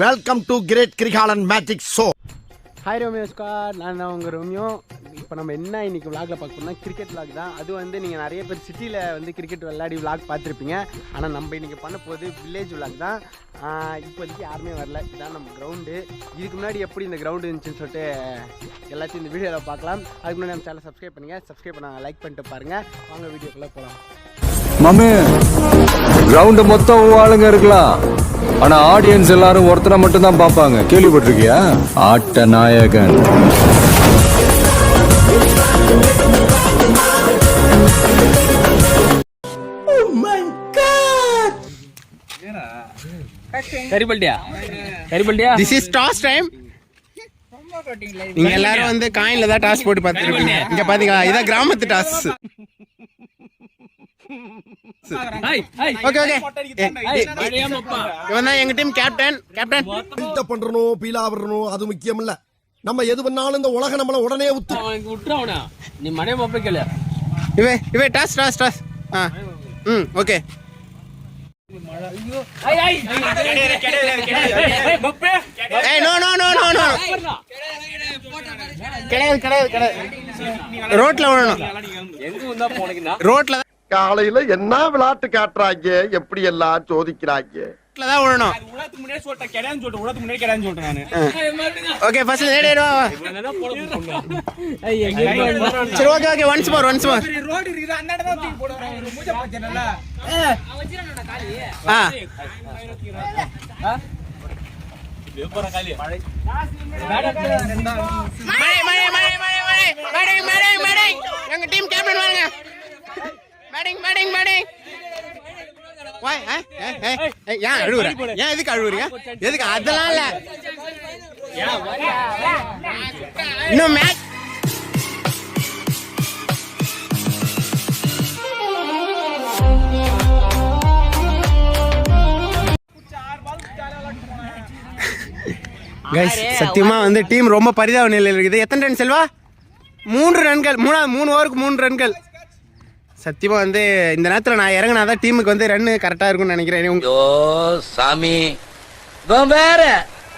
Welcome to great Kirikalan magic show hi Romeo scar நான் தான் உங்கள் ரோமியோ இப்போ நம்ம என்ன இன்றைக்கி விளாகில் பார்க்கணும்னா கிரிக்கெட் விளாக் தான். அது வந்து நீங்கள் நிறைய பேர் சிட்டியில் வந்து கிரிக்கெட் விளையாடி விளாக் பார்த்துருப்பீங்க. ஆனால் நம்ம இன்றைக்கி பண்ண போது வில்லேஜ் விளாக் தான். இப்போதைக்கு யாருமே வரல. இதுதான் நம்ம கிரவுண்டு இதுக்கு முன்னாடி எப்படி இந்த கிரவுண்டு இருந்துச்சுன்னு சொல்லிட்டு எல்லாத்தையும் இந்த வீடியோவில் பார்க்கலாம். அதுக்கு முன்னாடி நம்ம சேனல் சப்ஸ்கிரைப் பண்ணுங்கள் சப்ஸ்கிரைப் பண்ண லைக் பண்ணிட்டு பாருங்கள் வாங்க வீடியோக்குள்ளே போகலாம் மாமே கிரவுண்ட் மொத்தம் ஆளுங்க இருக்கலாம். ஆனா ஆடியன்ஸ் எல்லாரும் ஒருத்தனை மட்டும் தான் பாப்பாங்க கேள்விப்பட்டிருக்கியா? ஆட்ட நாயகன். கரிபல்டியா? கரிபல்டியா? திஸ் இஸ் டாஸ் டைம் நீங்க எல்லாரும் வந்து காயின்ல தான் டாஸ் போட்டு பார்த்துருப்பீங்க இங்க பாத்தீங்களா? இதான் கிராமத்து டாஸ் இவன் தான் எங்க டீம் கேப்டன் கேப்டன் பில்டப் பண்றணும் பீலா விடணும் அது முக்கியம் இல்ல நம்ம எது பண்ணாலும் இந்த உலகம் நம்மள உடனே உத்து விட்டுறவனா நீ மனைவி மாப்பே கேளு. இவே இவே டாஸ் டாஸ் டாஸ். ஆ. ம் ஓகே. ஏய் no no no no no கிடையாது கிடையாது கிடையாது. ரோட்ல விடணும். எங்க வந்தா போனீங்கன்னா? ரோட்ல காலையில என்ன விளையாட்டு காட்டுறாங்க எப்படி எல்லாம் சோதிக்கிறாங்க தான் விழணும் ஒன்ஸ் மோர் ஒன்ஸ் மோர் ஏ ஏ ஏ ஏன் அழுவுற? ஏன் எதுக்கு அழுவுறீங்க? எதுக்கு? அதெல்லாம் இல்ல. இன்னும் மேட்ச் கைஸ் சத்தியமா வந்து டீம் ரொம்ப பரிதாப நிலையில் இருக்குது. எத்தனை ரன் செல்வா? மூன்று ரன்கள். மூணாவது மூணு ஓவருக்கு மூணு ரன்கள். சத்தியமா வந்து இந்த நேரத்தில் நான் இறங்கினா தான் டீமுக்கு வந்து ரன் கரெக்டாக இருக்கும்னு நினைக்கிறேன். ஐயோ சாமி. வேற.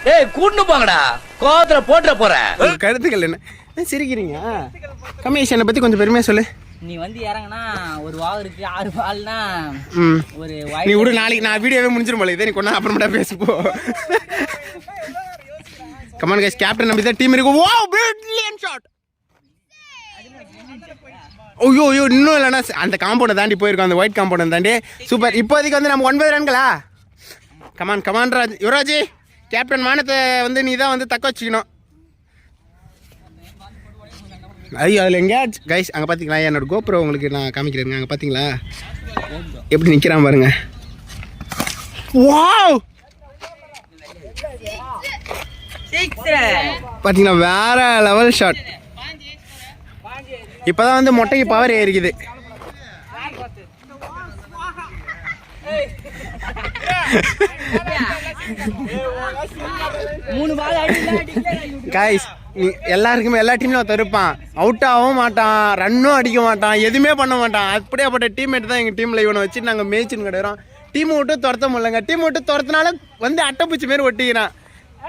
டேய் கூட்டு போங்கடா. கோவத்துல போட்டுற போறேன் உங்க கருத்துக்கள் என்ன? சிரிக்கிறீங்க? கமிஷனை பற்றி கொஞ்சம் பெருமையாக சொல்லு. நீ வந்து இறங்குனா ஒரு வால் இருக்கு ஆறு வால்னா ம். ஒரு நீ விடு நாளைக்கு நான் வீடியோவே முடிஞ்சிரும் போல. இதே நீ கொண்டா அப்புறமேட்டா பேசுப்போ கமான் கைஸ் கேப்டன் நம்பி தான் டீம் இருக்கு. வாவ் பிரில்லியன்ட் ஷாட் ஐயோ ஐயோ இன்னும் இல்லைனா அந்த காம்பவுண்டை தாண்டி போயிருக்கோம். அந்த ஒயிட் காம்பவுண்டை தாண்டி. சூப்பர் இப்போதைக்கு வந்து நம்ம ஒன்பது ரன்களா come on come on Raj Yuvraj captain மானத்தை வந்து நீ தான் வந்து தக்க வச்சுக்கணும். ஐயோ அதில் எங்கேயாச்சும் கைஸ் அங்கே பார்த்தீங்களா என்னோட கோபுரம் உங்களுக்கு நான் காமிக்கிறேங்க அங்கே பார்த்தீங்களா எப்படி நிற்கிறான் பாருங்க. வாவ் பார்த்தீங்கன்னா வேற லெவல் ஷாட் இப்போதான் வந்து மொட்டைக்கு பவர் ஏறிக்குது. நீ எல்லாருக்குமே எல்லா டீம்லையும் ஒருத்தன் இருப்பான். அவுட் ஆகவும் மாட்டான் ரன்னும் அடிக்க மாட்டான் எதுவுமே பண்ண மாட்டான். அப்படியேப்பட்ட டீம்மேட் தான் எங்கள் டீமில் இவனை வச்சு நாங்கள் மேய்ச்சின்னு கிடக்கிறோம். டீம் விட்டு துரத்த முடியலங்க. டீம் விட்டு துரத்தினால வந்து அட்டைப்பூச்சி மாரி ஒட்டிக்கிறான்.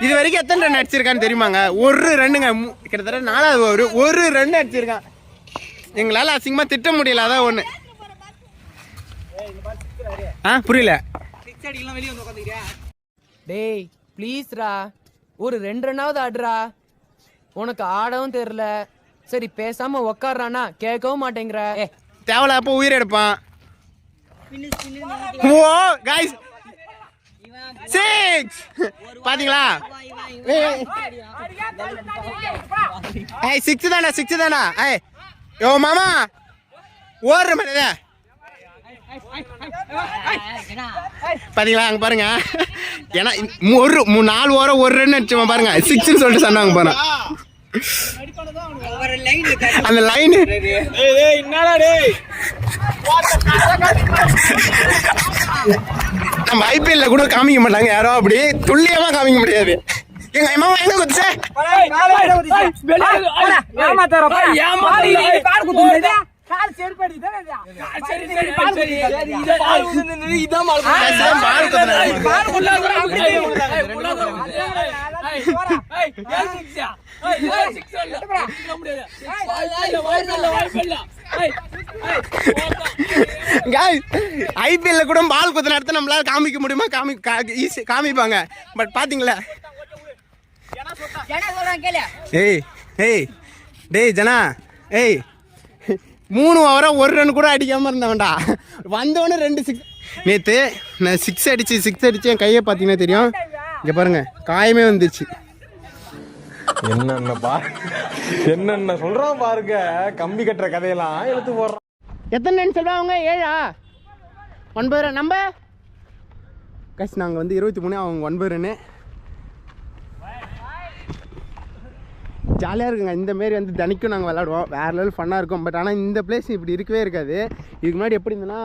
இது வரைக்கும் எத்தனை ரன் அடிச்சிருக்கான்னு தெரியுமாங்க? ஒரு ரன்னுங்க கிட்டத்தட்ட நாலாவது ஒரு ஒரு ரன் அடிச்சிருக்கான். எங்களால் அசிங்கமாக திட்ட முடியல அதான் ஒன்று ஆ புரியல. டேய் ப்ளீஸ்ரா ஒரு ரெண்டு ரன்னாவது ஆடுறா. உனக்கு ஆடவும் தெரியல. சரி பேசாம உக்காடுறானா கேட்கவும் மாட்டேங்கிற. ஏ. தேவலை அப்போ உயிர் எடுப்பான். ஓ காய்ஸ் சிக்ஸ் பாத்தீங்களா? ஏய். சிக்ஸ் தானா சிக்ஸ் தானா. ஏய் யோ மாமா! ஓடுற மாதிரி இதே. பாத்தீங்களா? அங்க பாருங்க. ஏன்னா ஒரு நாலு ஓரம் ஒரு ரன் அடிச்சுமா பாருங்க சிக்ஸ்னு சொல்லிட்டு சொன்னாங்க பாருங்க அந்த லைன் நம்ம ஐபிஎல்ல கூட காமிக்க மாட்டாங்க. யாரோ அப்படி துல்லியமா காமிக்க முடியாது. எங்க மாமா எங்க குதிச்சே ஏமாத்தாரோ ஏமாத்தாரோ கால் செருப்படி ஐபிஎல்ல கூட பால் குத்து நடத்த நம்மளால காமிக்க முடியுமா காமி காமிப்பாங்க பட் பாத்தீங்களா ஏய் ஏய் டேய் ஜனா ஏய் மூணு ஓவரா ஒரு ரன் கூட அடிக்காம இருந்தவன்டா. வந்தவொடனே ரெண்டு சிக்ஸ் நேத்து நான் சிக்ஸ் அடிச்சு சிக்ஸ் அடிச்சு என் கையை பார்த்தீங்கன்னா தெரியும். இங்க பாருங்க காயமே வந்துச்சு. என்னென்ன பா என்னென்ன சொல்றான் பாருங்க. கம்பி கட்டுற கதையெல்லாம் எடுத்து போடுறான். எத்தனை ரன் சொல்லுவாங்க ஏழா? ஒன்பது ரன் நம்ம? கஷ் நாங்கள் வந்து இருபத்தி மூணு அவங்க ஒன்பது ரன்னு ஜாலியாக இருக்குங்க. இந்தமாரி வந்து தினைக்கும் நாங்கள் விளாடுவோம் வேறு லெவல் ஃபன்னாக இருக்கும். பட் ஆனால் இந்த பிளேஸ் இப்படி இருக்கவே இருக்காது. இதுக்கு முன்னாடி எப்படி இருந்ததுன்னா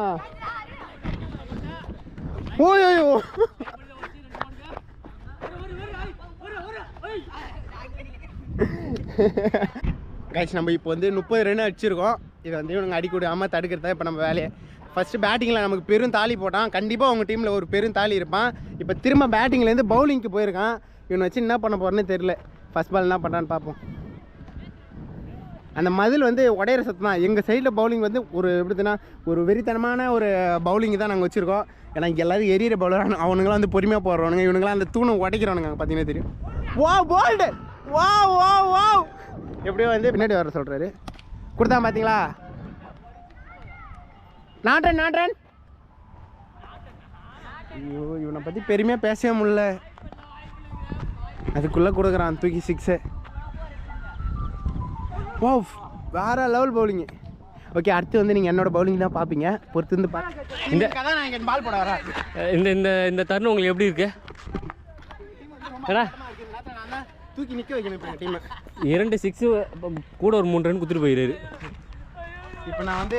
ஓயோயோ கைஸ் நம்ம இப்போ வந்து முப்பது ரன் அடிச்சிருக்கோம். இதை வந்து இவனுங்க அடிக்க விடாமல் தடுக்கிறதா இப்போ நம்ம வேலையை. ஃபஸ்ட்டு பேட்டிங்கில் நமக்கு பெரும் தாலி போட்டான். கண்டிப்பாக உங்கள் டீமில் ஒரு பெரும் தாலி இருப்பான். இப்போ திரும்ப பேட்டிங்லேருந்து பவுலிங்க்கு போயிருக்கான். இவனை வச்சு என்ன பண்ண போகிறேன்னு தெரில ஃபஸ்ட் பால் என்ன பண்ணுறான்னு பார்ப்போம் அந்த மதில் வந்து உடையிற சத்தம் தான். எங்கள் சைடில் பவுலிங் வந்து ஒரு எப்படின்னா ஒரு வெறித்தனமான ஒரு பவுலிங் தான் நாங்கள் வச்சுருக்கோம். ஏன்னா இங்கே எல்லோரும் எரியிற பவுலர் அவனுங்களாம் வந்து பொறுமையாக போடுறவனுங்க. இவனுங்களாம் அந்த தூணை உடைக்கிறவனுங்க பார்த்தீங்கன்னா தெரியும். வா போல்டு வா வா வா எப்படியோ வந்து பின்னாடி வர சொல்கிறாரு கொடுத்தா பார்த்தீங்களா நாட்டன் நாட்டன் ஐயோ இவனை பற்றி பெருமையாக பேசவே முடியல. அதுக்குள்ளே கொடுக்குறான் தூக்கி சிக்ஸு ஓ வேற லெவல் பவுலிங்கு ஓகே அடுத்து வந்து நீங்கள் என்னோட பவுலிங் தான் பார்ப்பீங்க. பொறுத்து இருந்து பா இந்த கதை நான் இங்கே பால் போட வரேன் இந்த இந்த இந்த தருணம் உங்களுக்கு எப்படி இருக்கு? தூக்கி நிற்க வைக்கணும் டீமை இரண்டு சிக்ஸ் கூட ஒரு மூணு ரன் குத்துட்டு போயிடுறாரு இப்போ நான் வந்து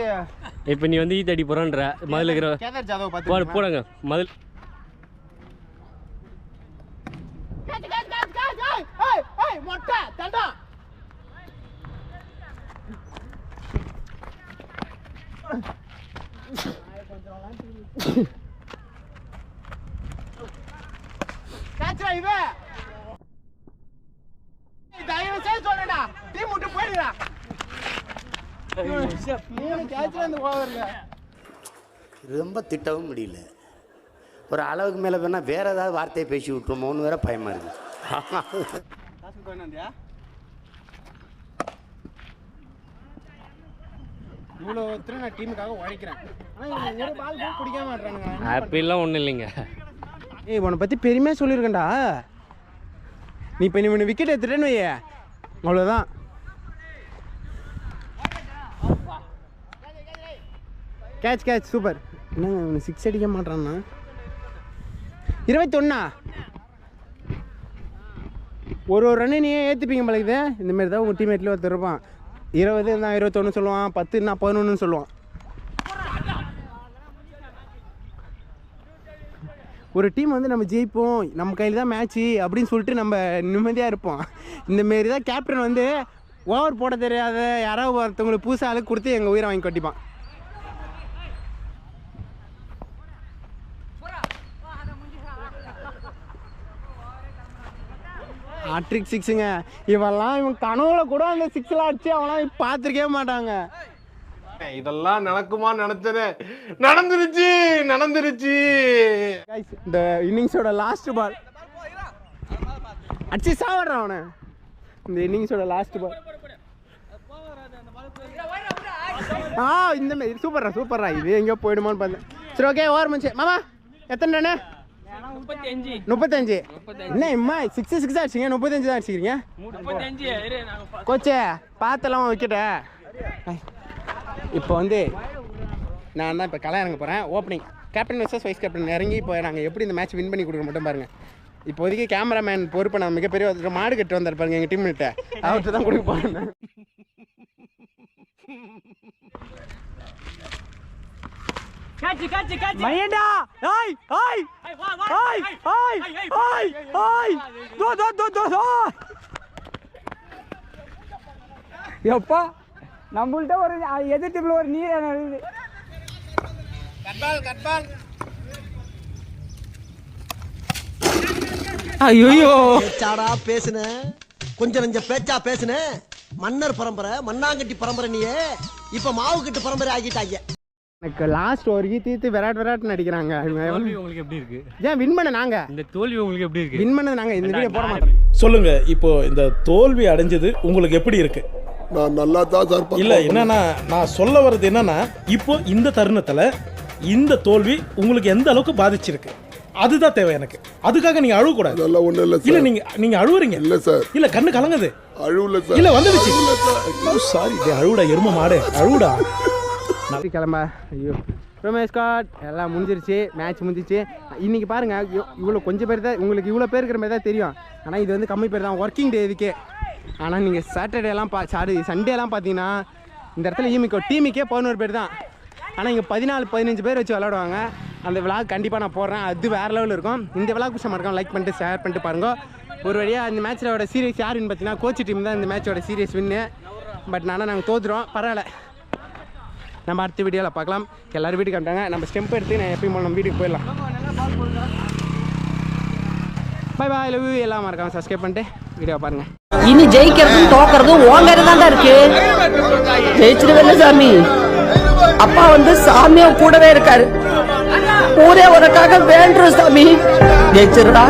இப்போ நீ வந்து ஈத்த அடி போறான்ற முதல்ல இருக்கிற கேதார் ஜாதவ் போடு பார்த்து மொட்டை தண்டா. கேட்சா இது தயவு செய்து சொல்லுடா டீம் விட்டு போயிடுடா. மூணு கேட்ச்ல இந்த ஓவர்ல ரொம்ப திட்டவும் முடியல. ஒரு அளவுக்கு மேலே வேணால் வேறு ஏதாவது வார்த்தையை பேசி விட்டுருமோன்னு வேற பயமாக இருக்குது இவ்வளோ ஒருத்தர் நான் டீமுக்காக உழைக்கிறேன் ஆனால் ஒரு பால் கூட பிடிக்க மாட்டானுங்க அப்படிலாம் ஒன்றும் இல்லைங்க ஏய் உன்னை பற்றி பெருமையாக சொல்லியிருக்கேன்டா நீ இப்போ நீ ஒன்று விக்கெட் எடுத்துட்டேன்னு வையே அவ்வளோதான் கேட்ச் கேட்ச் சூப்பர் என்ன இவனு சிக்ஸ் அடிக்க மாட்டான்னா இருபத்தொன்னா? ஒரு ஒரு ரன்னு நீயே ஏற்றுப்பீங்க பழகுது இந்த மாதிரி தான் உங்கள் டீம்மேட்லேயே ஒருத்தர் இருப்பான். இருபது இருந்தால் இருபத்தொன்று சொல்லுவான் பத்துன்னா பதினொன்றுன்னு சொல்லுவான். ஒரு டீம் வந்து நம்ம ஜெயிப்போம் நம்ம கையில் தான் மேட்ச்சு அப்படின்னு சொல்லிட்டு நம்ம நிம்மதியாக இருப்போம். இந்தமாரி தான் கேப்டன் வந்து ஓவர் போட தெரியாத யாராவது ஒருத்தவங்களுக்கு புதுசாக ஆளுக்கு கொடுத்து எங்கள் உயிரை வாங்கி கட்டிப்பான். ஹாட்ரிக் சிக்ஸுங்க இவெல்லாம் இவன் கனவுல கூட அந்த சிக்ஸ்லாம் அடிச்சு அவன்லாம் பார்த்துருக்கவே மாட்டாங்க. இதெல்லாம் நடக்குமா நினைச்சது நடந்துருச்சு நடந்துருச்சு. இந்த இன்னிங்ஸோட லாஸ்ட் பால் அடிச்சு சாவடுறான் அவனை. இந்த இன்னிங்ஸோட லாஸ்ட் பால் ஆ இந்த மாதிரி சூப்பர்ரா சூப்பர்ரா. இது எங்கேயோ போயிடுமான்னு பார்த்தேன். சரி ஓகே ஓவர் மச்சு மாமா எத்தனை ரன்னு முப்பத்தஞ்சு. என்ன இம்மா சிக்ஸ் சிக்ஸ் அடிச்சிங்க முப்பத்தஞ்சு தான் அடிச்சிக்கிறீங்க கோச்சே பார்த்தெல்லாம் விக்கெட்ட இப்போ வந்து நான் தான் இப்போ களை இறங்க போகிறேன் opening captain versus vice captain இறங்கி இப்போ நாங்கள் எப்படி இந்த மேட்ச் வின் பண்ணி கொடுக்க மட்டும் பாருங்கள் இப்போதைக்கு கேமராமேன் பொறுப்பை நான் மிகப்பெரிய மாடு கட்டு வந்தார் பாருங்க எங்கள் டீம்கிட்ட அவர்கிட்ட தான் கொடுக்க போகிறேன் காட்சி காட்சி காட்சி மையண்டா! ஆய் ஆய் ஆய் ஆய் ஆய் ஆய் தோ தோ தோ தோ தோ எப்பா? நம்மள்ட்ட ஒரு எதிர் டீம்ல ஒரு நீர் இருக்குது. ஐயோ பேச்சாடா பேசுன? கொஞ்சம் நெஞ்ச பேச்சா பேசுன? மன்னர் பரம்பரை மண்ணாங்கட்டி பரம்பரை நீயே. இப்ப மாவு கட்டு பரம்பரை ஆகிட்டாங்க. எனக்கு லாஸ்ட் வரைக்கும் தீர்த்து விராட் விராட் நடிக்கிறாங்க தோல்வி உங்களுக்கு எப்படி இருக்கு? ஏன் வின் பண்ண நாங்க. இந்த தோல்வி உங்களுக்கு எப்படி இருக்கு? வின் பண்ணது நாங்க இந்த வீடியோ போட மாட்டோம். சொல்லுங்க இப்போ இந்த தோல்வி அடைஞ்சது உங்களுக்கு எப்படி இருக்கு? நான் நல்லா தான் சார் இல்ல என்னன்னா நான் சொல்ல வர்றது என்னன்னா இப்போ இந்த தருணத்துல இந்த தோல்வி உங்களுக்கு எந்த அளவுக்கு பாதிச்சிருக்கு? அதுதான் தேவை எனக்கு. அதுக்காக நீங்க அழுவ கூடாது நல்லா ஒண்ணு இல்ல இல்ல நீங்க நீங்க அழுவுறீங்க. இல்ல சார் இல்ல கண்ணு கலங்குது. அழுவல இல்ல வந்துடுச்சு. சாரி அழுவுடா எரும மாடு. அழுவுடா. சரி கிளம்ப ஐயோ. ரமேஷ் காட் எல்லாம் முடிஞ்சிருச்சு மேட்ச் முடிஞ்சிச்சு. இன்றைக்கி பாருங்க இவ்வளோ கொஞ்சம் பேர் தான் உங்களுக்கு இவ்வளோ பேர் இருக்கிற மாதிரி தான் தெரியும். ஆனால் இது வந்து கம்மி பேர் தான் ஒர்க்கிங் டே இதுக்கே. ஆனால் நீங்கள் சாட்டர்டேலாம் பா சாரி சண்டேலாம் பார்த்தீங்கன்னா இந்த இடத்துல ஈமிக்கோ டீமுக்கே பதினோரு பேர் தான். ஆனால் இங்கே பதினாலு பதினஞ்சு பேர் வச்சு விளாடுவாங்க அந்த விளாக் கண்டிப்பாக நான் போடுறேன். அது வேறு லெவலில் இருக்கும். இந்த விளாக் விஷயம் மறக்காம லைக் பண்ணிட்டு ஷேர் பண்ணிட்டு பாருங்க. ஒரு வழியாக இந்த மேட்சோட சீரியஸ் யாருன்னு பார்த்தீங்கன்னா கோச் டீம் தான் இந்த மேட்சோட சீரியஸ் வின்னு பட் ஆனால் நாங்கள் தோத்துறோம் பரவாயில்ல. நம்ம அடுத்த வீடியோவில் பார்க்கலாம். எல்லோரும் வீட்டுக்கு வந்துட்டாங்க. நம்ம ஸ்டெம்ப் எடுத்து நான் எப்பயும் நம்ம வீட்டுக்கு போயிடலாம். பை பாய் லவ் எல்லாம் மறக்காம சப்ஸ்கிரைப் பண்ணிட்டு வீடியோ பாருங்க. இனி ஜெயிக்கிறதும் தோக்கிறதும் உன் தான் இருக்கு. ஜெயிச்சிருவேல சாமி. அப்பா வந்து சாமியும் கூடவே இருக்காரு. ஊரே உனக்காக வேண்டுறோம் சாமி. ஜெயிச்சிருடா.